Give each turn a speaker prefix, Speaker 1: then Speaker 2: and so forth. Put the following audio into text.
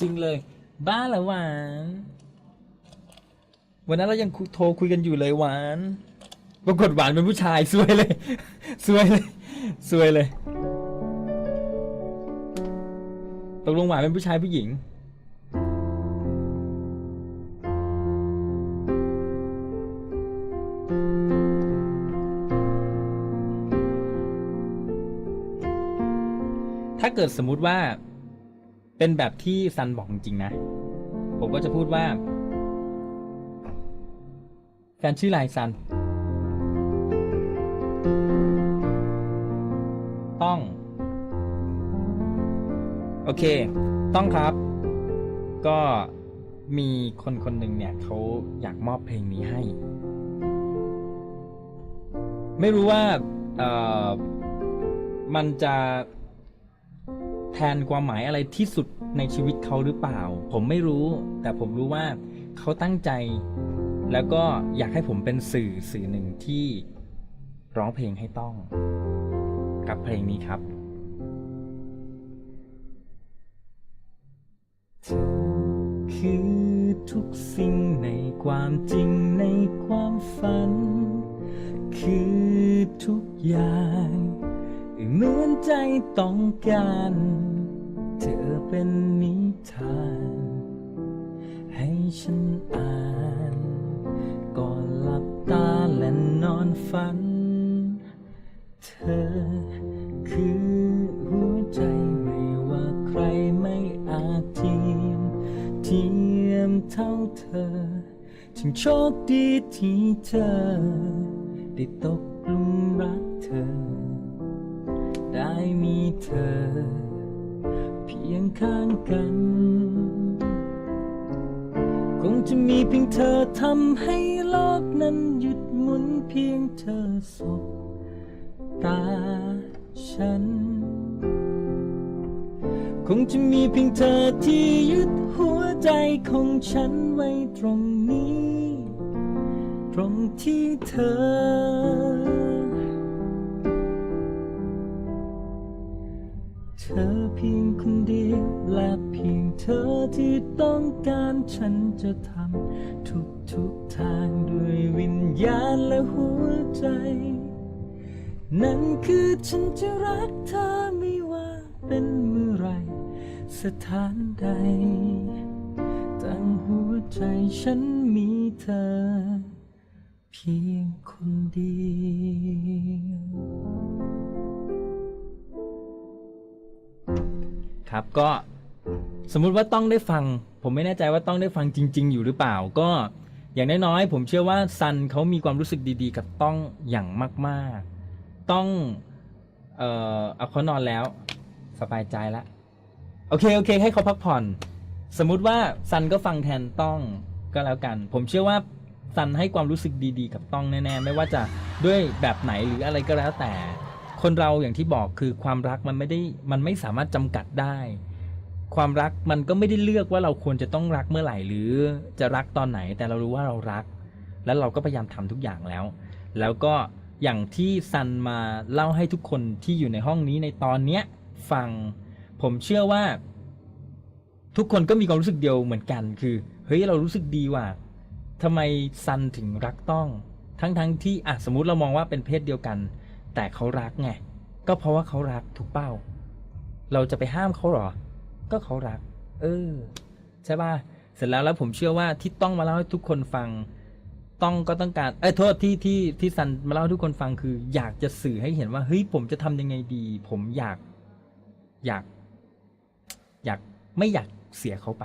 Speaker 1: จริงเลย บ้าเหรอหวาน วันนั้นเรายังคุโทรคุยกันอยู่เลยหวาน ปรากฏหวานเป็นผู้ชายซวยเลยซวยเลยซวยเลยตกลงหวานเป็นผู้ชายผู้หญิง ถ้าเกิดสมมุติว่า เป็นแบบที่ซันบอกจริงๆนะ ผมก็จะพูดว่า แฟนชื่อไรซัน ต้อง โอเค ต้องครับ ก็มีคนคนหนึ่งเนี่ยเขาอยากมอบเพลงนี้ให้ ไม่รู้ว่าเอ่อมันจะ แทนความหมายอะไรที่สุดในชีวิตเขาหรือเปล่า ผมไม่รู้ แต่ผมรู้ว่าเขาตั้งใจ แล้วก็อยากให้ผมเป็นสื่อสื่อหนึ่งที่ร้องเพลงให้ต้อง กับเพลงนี้ครับเธอคือทุกสิ่งในความจริงในความฝัน คือทุกอย่าง เหมือนใจต้องการ เธอเป็นนิทาน ให้ฉันอ่าน ก่อนหลับตาและนอนฝัน เธอคือหัวใจไม่ว่าใครไม่อาจเทียม เทียมเท่าเธอ ถึงโชคดีที่เธอ ได้ตกหลุมรักเธอ ได้มีเธอ เพียงข้างกัน คงจะมีเพียงเธอทำให้โลกนั้นหยุดหมุนเพียงเธอสบตาฉัน คงจะมีเพียงเธอที่ยึดหัวใจของฉันไว้ตรงนี้ ตรงที่เธอ เธอเพียงคนเดียวและเพียงเธอที่ต้องการฉันจะทำทุกทุกทางด้วยวิญญาณและหัวใจ นั่นคือฉันจะรักเธอไม่ว่าเป็นเมื่อไร สถานใด ตั้งหัวใจฉันมีเธอ เพียงคนเดียว ครับ ก็สมมุติว่าต้องได้ฟัง ผมไม่แน่ใจว่าต้องได้ฟังจริง ๆ อยู่หรือเปล่าก็อย่างน้อยๆผมเชื่อว่าซันเขามีความรู้สึกดีๆ กับต้องอย่างมากๆ ต้องเอ่อเอาเขานอนแล้ว สบายใจละโอเคโอเค ให้เขาพักผ่อน สมมุติว่าซันก็ฟังแทนต้องก็แล้วกัน ผมเชื่อว่าซันให้ความรู้สึกดีๆ กับต้องแน่ๆ ไม่ว่าจะด้วยแบบไหนหรืออะไรก็แล้วแต่ คนเราอย่างที่บอกคือความรักมันไม่ได้มันไม่สามารถจำกัดได้ ความรักมันก็ไม่ได้เลือกว่าเราควรจะต้องรักเมื่อไหร่ หรือจะรักตอนไหน แต่เรารู้ว่าเรารัก แล้วเราก็พยายามทำทุกอย่างแล้ว แล้วก็อย่างที่ซันมาเล่าให้ทุกคนที่อยู่ในห้องนี้ในตอนเนี้ยฟัง ผมเชื่อว่า ทุกคนก็มีความรู้สึกเดียวเหมือนกัน คือเฮ้ยเรารู้สึกดีว่ะทำไมซันถึงรักต้อง ทั้งๆที่อะสมมติเรามองว่าเป็นเพศเดียวกัน แต่เขารักไงก็เพราะว่าเขารักถูกเป้า เราจะไปห้ามเขาหรอ ก็เขารัก เออ ใช่ป่ะเสร็จแล้วแล้วผมเชื่อว่าที่ต้องมาเล่าให้ทุกคนฟัง ต้องก็ต้องการ เอ้ยโทษที่ที่ที่ซันมาเล่าให้ทุกคนฟังคือ อยากจะสื่อให้เห็นว่าเฮ้ยผมจะทำยังไงดี ผมอยาก อยาก อยากไม่อยากเสียเขาไป